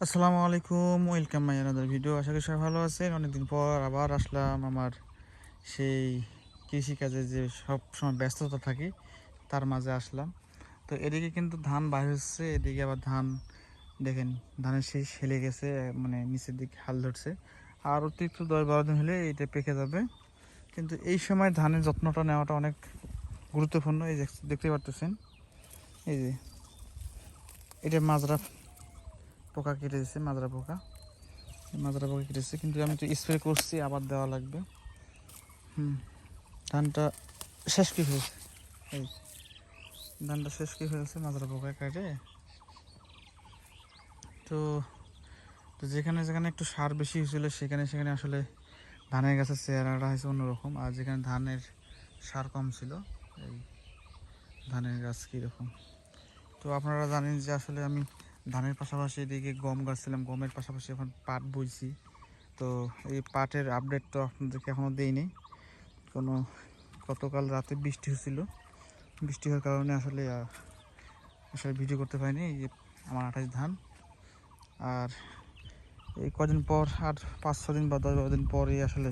আসসালামু আলাইকুম, welcome my another video আশা করি সবাই ভালো আছেন। অনেকদিন পর আবার আসলাম আমার সেই কৃষিকাজে যে সব সময় ব্যস্ততা থাকি, তার মাঝে আসলাম। তো এদিকে কিন্তু ধান বাইর হচ্ছে, এদিকে আবার ধান, দেখেন, ধানের শীষ হেলে গেছে মানে নিচের দিকে হাল ধরছে। আর অতিরিক্ত দশ বারো দিন হলে এটা পেকে যাবে। কিন্তু এই সময় ধানের যত্নটা নেওয়াটা অনেক গুরুত্বপূর্ণ। এই দেখতে পারতেছেন? এই যে, এটা মাজরা পোকা কেটে দিচ্ছে মাজরা পোকা। মাজরা পোকা কেটেছে, কিন্তু আমি তো স্প্রে করছি, আবার দেওয়া লাগবে। হুম, ধানটা শেষ কি হয়েছে? এই, ধানটা শেষ কি হয়েছে, মাজরা পোকা কেটে? তো তো যেখানে যেখানে একটু সার বেশি হয়েছিল, সেখানে সেখানে আসলে ধানের গাছের চেহারাটা হয়েছে অন্যরকম, আর যেখানে ধানের সার কম ছিল, এই ধানের গাছ কীরকম। তো আপনারা জানেন যে আসলে আমি ধানের পাশাপাশি এদিকে গম গাছছিলাম গমের পাশাপাশি এখন পাট বইছি তো এই পাটের আপডেট তো আপনাদেরকে এখনও দেইনি। কোনো গতকাল রাতে বৃষ্টি হয়েছিল। বৃষ্টি হওয়ার কারণে আসলে আসলে ভিডিও করতে পারিনি, এই যে আমার আঠাশ ধান। আর এই কদিন পর আর পাঁচ ছ দিন বা দশ, বারো দিন পরে আসলে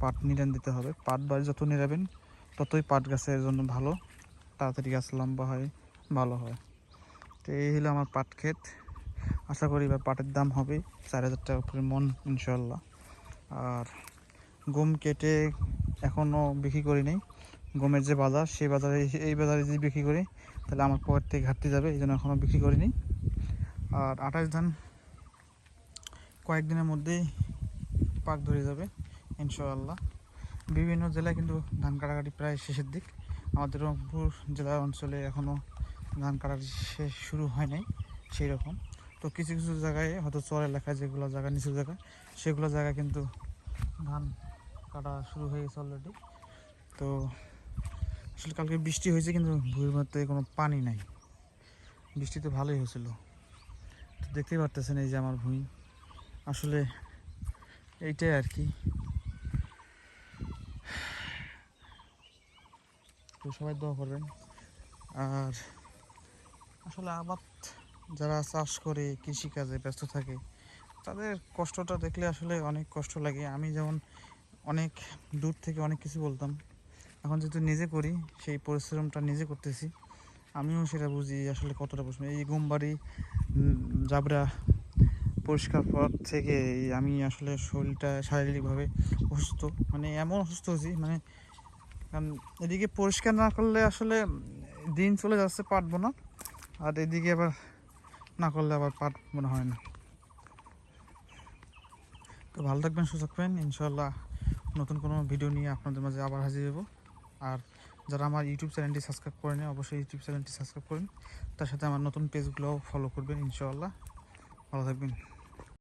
পাট নিরান দিতে হবে। পাট বাড়ি যত নিরাবেন ততই পাট গাছের জন্য ভালো। তাড়াতাড়ি গাছ লম্বা হয়, ভালো হয়। তো এই হলো আমার পাট ক্ষেত। আশা করি এবার পাটের দাম হবে চার হাজার টাকা করে মন ইনশাল্লাহ আর গম কেটে এখনও বিক্রি করি নাই। গমের যে বাজার, সেই বাজারে, এই- বাজারে যদি বিক্রি করি, তাহলে আমার পকেট থেকে ঘাটতি যাবে, এই জন্য এখনও বিক্রি করিনি। আর আঠাশ ধান কয়েকদিনের মধ্যেই পাক ধরে যাবে, ইনশাআল্লাহ। বিভিন্ন জেলায় কিন্তু ধান কাটাকাটি প্রায় শেষের দিক। আমাদের রংপুর জেলা অঞ্চলে এখনও ধান কাটার শেষ শুরু হয় নাই সেই রকম তো কিছু কিছু জায়গায় হয়তো চর এলাকায় যেগুলো জায়গা নিচু জায়গা, সেগুলো জায়গায় কিন্তু ধান কাটা শুরু হয়ে গেছে অলরেডি তো আসলে কালকে বৃষ্টি হয়েছে কিন্তু ভুঁইয়ের মধ্যে কোনো পানি নাই। বৃষ্টি তো ভালোই হয়েছিল। তো দেখতেই পারতেছেন এই যে আমার ভূমি। আসলে এইটাই আর কি। তো সবাই দোয়া করবেন। আর আসলে আবাদ যারা চাষ করে, কৃষিকাজে ব্যস্ত থাকে, তাদের কষ্টটা দেখলে আসলে অনেক কষ্ট লাগে। আমি যেমন অনেক দূর থেকে অনেক কিছু বলতাম। এখন যেহেতু নিজে করি, সেই পরিশ্রমটা নিজে করতেছি। আমিও সেটা বুঝি আসলে কতটা পরিশ্রম। এই ঘুমবাড়ি জাবরা পরিষ্কার পর থেকে আমি আসলে শরীরটা শারীরিকভাবে অসুস্থ। মানে এমন অসুস্থ হয়েছি মানে কারণ এদিকে পরিষ্কার না করলে আসলে দিন চলে যাচ্ছে, পারব না। আর এদিকে আবার না করলে আবার পাট মনে হয় না। তো ভালো থাকবেন, সুস্থ থাকবেন। ইনশাল্লাহ নতুন কোনো ভিডিও নিয়ে আপনাদের মাঝে আবার হাজির হব। আর যারা আমার ইউটিউব চ্যানেলটি সাবস্ক্রাইব করেন অবশ্যই ইউটিউব চ্যানেলটি সাবস্ক্রাইব করেন। তার সাথে আমার নতুন পেজগুলোও ফলো করবেন ইনশাল্লাহ ভালো থাকবেন।